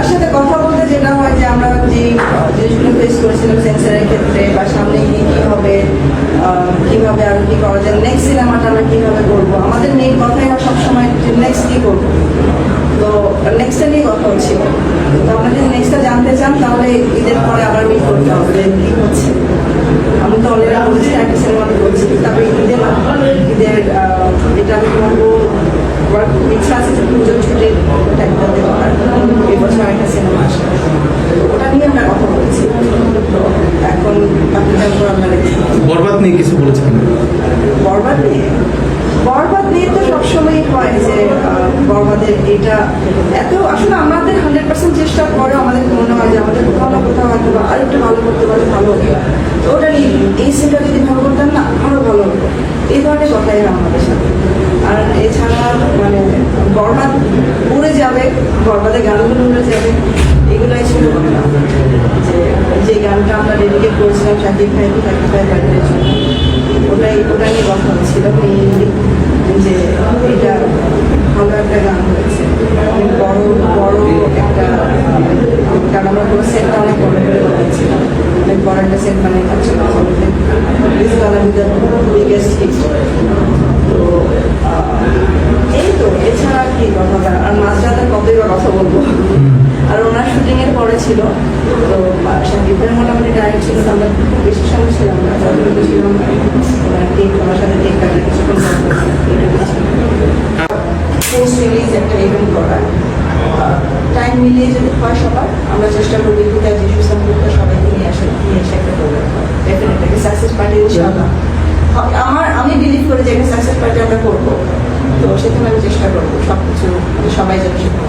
তার সাথে কথা বলতে যেটা হয় যে আমরা যে জিনিসগুলো ফেস করেছিলাম সেন্সারের ক্ষেত্রে বা সামনে গিয়ে কী হবে কীভাবে আর কি করা যায় নেক্সট সিনেমাটা আমরা কীভাবে করব, আমাদের মেইন কথাই হয় সবসময় নেক্সট কি করব। তো নেক্সটটা নিয়ে কথা হচ্ছিল তো আমরা যদি নেক্সটটা জানতে চান, তাহলে ঈদের পরে আবার মিট করতে হবে কি হচ্ছে। আমি তো অলরেডি বলছি, একটা সিনেমা করছি তবে ঈদের ঈদের এটা আমি আমার খুব ইচ্ছা আছে যে পুজোর ছুটি টাইমটাতে করার এবছর একটা সিনেমা আসে তো ওটা নিয়ে আমরা কথা বলছি তো এখন বাকিটা উপর আমরা দেখছি বরবাদ নিয়ে কিছু বলেছেন বরবাদ নিয়ে? বরবাদ নিয়ে তো সবসময় হয় যে বরবাদের এটা এত, আসলে আমাদের হান্ড্রেড পার্সেন্ট চেষ্টা করে আমাদের মনে হয় যে আমাদের কোথাও না কোথাও হয়তো বা আরেকটু ভালো করতে পারলে ভালো তো ওটা নিয়ে এই সিনটা যদি ভালো করতাম না আরও ভালো হতো। এই ধরনের কথাই আমাদের সাথে। আর এছাড়া মানে বরবাদ বরবাদের গানগুলো যাবে এগুলোই ছিল যে গানটা আমরা ডেডিকেট করেছিলাম শাকিব ভাইকে শাকিব ভাই ব্যান্ডের জন্য। ওটাই ওটা নিয়ে কথা হচ্ছিল। যে এটা ভালো একটা গান হয়েছে। বড় বড় একটা কারণ আমরা পুরো সেটটা অনেক বড় করে বানিয়েছিলাম অনেক বড় একটা সেট বানিয়ে খাচ্ছিল বিগেস্ট হিট বলব। আর ওনার শুটিং এর পরে ছিল, তো সাকিবের মোটামুটি ডাইরেক্ট ছিল আমরা খুব বেশি সময় ছিলাম না, যতটুকু ছিলাম, ওনার টিম আমার সাথে টেক কাটে কিছুক্ষণ পোস্ট একটা ইভেন্ট করা। টাইম মিলিয়ে যদি হয় সবার, আমরা চেষ্টা করি বিদ্যা যে সুসম্পর্ক সবাইকে নিয়ে আসে, নিয়ে এসে একটা প্রোগ্রাম ডেফিনেটলি সাকসেস পার্টি ইনশাআল্লাহ। আমার, আমি বিলিভ করি যে একটা সাকসেস পার্টি আমরা করব। তো সেখানে আমি চেষ্টা করব সব কিছু সবাই যেন সেটা